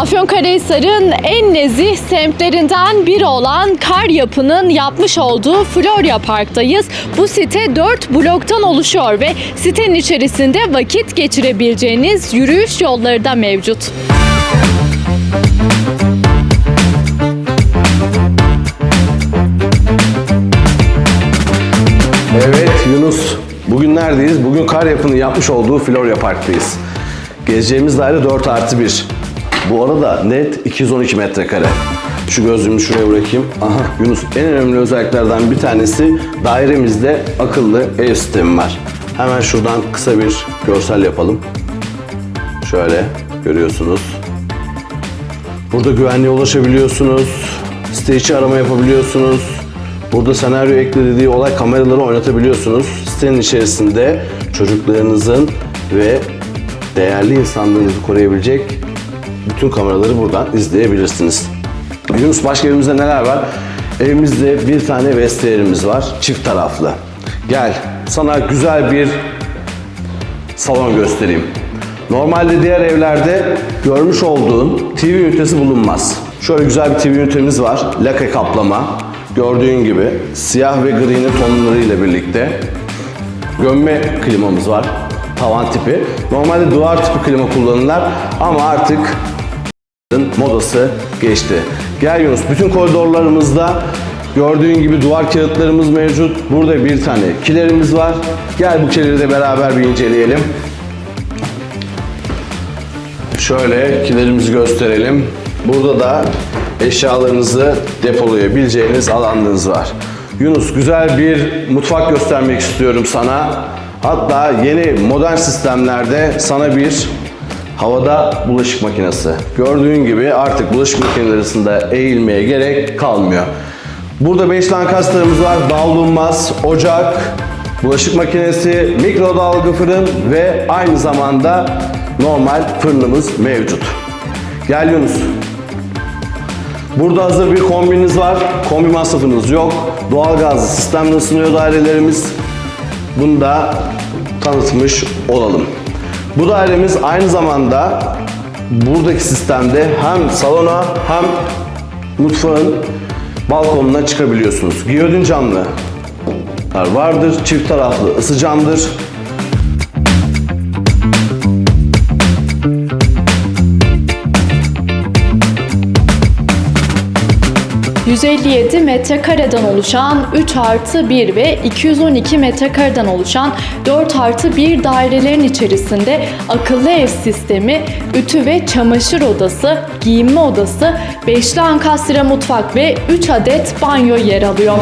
Afyonkarahisar'ın en nezih semtlerinden biri olan Kar Yapı'nın yapmış olduğu Florya Park'tayız. Bu site 4 bloktan oluşuyor ve sitenin içerisinde vakit geçirebileceğiniz yürüyüş yolları da mevcut. Evet Yunus. Bugün neredeyiz? Bugün kar yapının yapmış olduğu Florya Park'tayız. Gezeceğimiz daire 4 artı 1. Bu arada net 212 metrekare. Şu gözlüğümü şuraya bırakayım. Aha Yunus en önemli özelliklerden bir tanesi dairemizde akıllı ev sistemi var. Hemen şuradan kısa bir görsel yapalım. Şöyle görüyorsunuz. Burada güvenliğe ulaşabiliyorsunuz. Site içi arama yapabiliyorsunuz. Burada senaryo ekle dediği olay kameraları oynatabiliyorsunuz. Sitenin içerisinde çocuklarınızın ve değerli insanlarınızı koruyabilecek bütün kameraları buradan izleyebilirsiniz. Yunus başka evimizde neler var? Evimizde bir tane vestiyerimiz var. Çift taraflı. Gel sana güzel bir salon göstereyim. Normalde diğer evlerde görmüş olduğun TV ünitesi bulunmaz. Şöyle güzel bir TV ünitemiz var. Lake kaplama. Gördüğün gibi siyah ve gri'nin tonlarıyla birlikte. Gömme klimamız var. Tavan tipi. Normalde duvar tipi klima kullanırlar ama artık modası geçti. Gel Yunus, bütün koridorlarımızda gördüğün gibi duvar kağıtlarımız mevcut. Burada bir tane kilerimiz var. Gel bu kileri de beraber bir inceleyelim. Şöyle kilerimizi gösterelim. Burada da eşyalarınızı depolayabileceğiniz alanlarınız var. Yunus güzel bir mutfak göstermek istiyorum sana. Hatta yeni modern sistemlerde sana bir havada bulaşık makinesi. Gördüğün gibi artık bulaşık makinelerinde eğilmeye gerek kalmıyor. Burada 5 lankaslarımız var. Davlumbaz, ocak, bulaşık makinesi, mikrodalga fırın ve aynı zamanda normal fırınımız mevcut. Gel Yunus. Burada hazır bir kombiniz var. Kombi masrafınız yok. Doğalgazlı sistemle ısınıyor dairelerimiz. Bunu da tanıtmış olalım. Bu dairemiz aynı zamanda buradaki sistemde hem salona hem mutfağın balkonuna çıkabiliyorsunuz. Giyodin camlı vardır. Çift taraflı ısı camdır. 157 metrekareden oluşan 3 artı 1 ve 212 metrekareden oluşan 4 artı 1 dairelerin içerisinde akıllı ev sistemi, ütü ve çamaşır odası, giyinme odası, 5'li ankastre mutfak ve 3 adet banyo yer alıyor.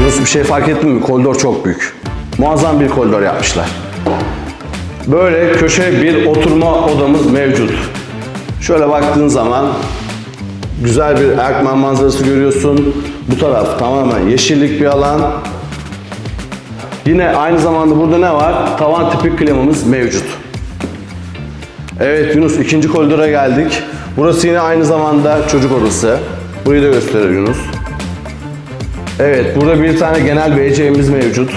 Yunus bir şey fark ettin mi? Koridor çok büyük. Muazzam bir koridor yapmışlar. Böyle köşe bir oturma odamız mevcut. Şöyle baktığın zaman güzel bir Erkman manzarası görüyorsun. Bu taraf tamamen yeşillik bir alan. Yine aynı zamanda burada ne var? Tavan tipi klimamız mevcut. Evet Yunus ikinci koridora geldik. Burası yine aynı zamanda çocuk odası. Burayı da gösterir Yunus. Evet, burada bir tane genel WC'miz mevcut.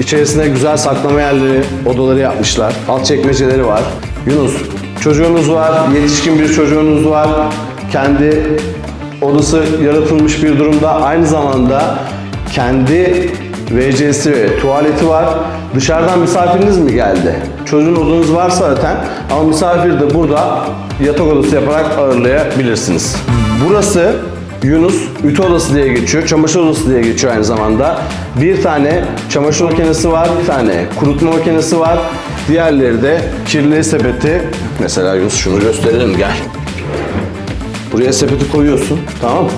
İçerisinde güzel saklama yerleri, odaları yapmışlar. Alt çekmeceleri var. Yunus, çocuğunuz var, yetişkin bir çocuğunuz var. Kendi odası yaratılmış bir durumda. Aynı zamanda kendi WC'si ve tuvaleti var. Dışarıdan misafiriniz mi geldi? Çocuğun odanız var zaten ama misafir de burada yatak odası yaparak ağırlayabilirsiniz. Burası Yunus ütü odası diye geçiyor, çamaşır odası diye geçiyor aynı zamanda. Bir tane çamaşır makinesi var, bir tane kurutma makinesi var. Diğerleri de kirli sepeti. Mesela Yunus şunu gösterelim gel. Buraya sepeti koyuyorsun, tamam?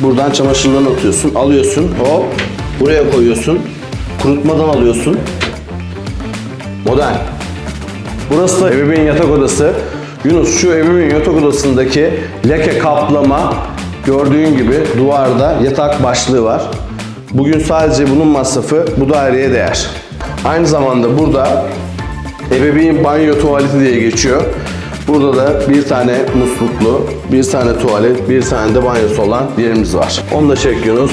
Buradan çamaşırlarını atıyorsun, alıyorsun, hop buraya koyuyorsun. Kurutmadan alıyorsun. Modern. Burası da ebeveyn yatak odası. Yunus şu ebeveyn yatak odasındaki leke kaplama gördüğün gibi duvarda yatak başlığı var. Bugün sadece bunun masrafı bu daireye değer. Aynı zamanda burada ebeveyn banyo tuvaleti diye geçiyor. Burada da bir tane musluklu, bir tane tuvalet, bir tane de banyosu olan yerimiz var. Onu da çek Yunus.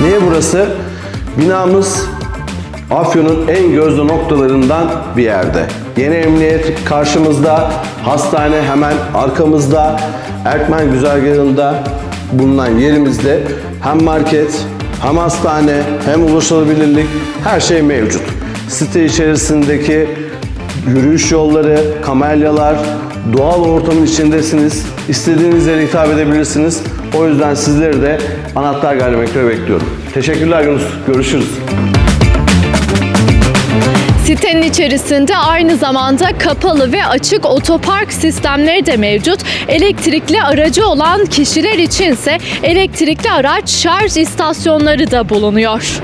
Niye burası? Binamız Afyon'un en gözde noktalarından bir yerde. Yeni emniyet karşımızda, hastane hemen arkamızda, Erkmen güzergahında bulunan yerimizde hem market, hem hastane, hem ulaşılabilirlik her şey mevcut. Site içerisindeki yürüyüş yolları, kamelyalar, doğal ortamın içindesiniz. İstediğiniz yere hitap edebilirsiniz. O yüzden sizleri de Anahtar Gayrimenkul'e bekliyorum. Teşekkürler Yunus. Görüşürüz. Sitenin içerisinde aynı zamanda kapalı ve açık otopark sistemleri de mevcut. Elektrikli aracı olan kişiler içinse elektrikli araç şarj istasyonları da bulunuyor.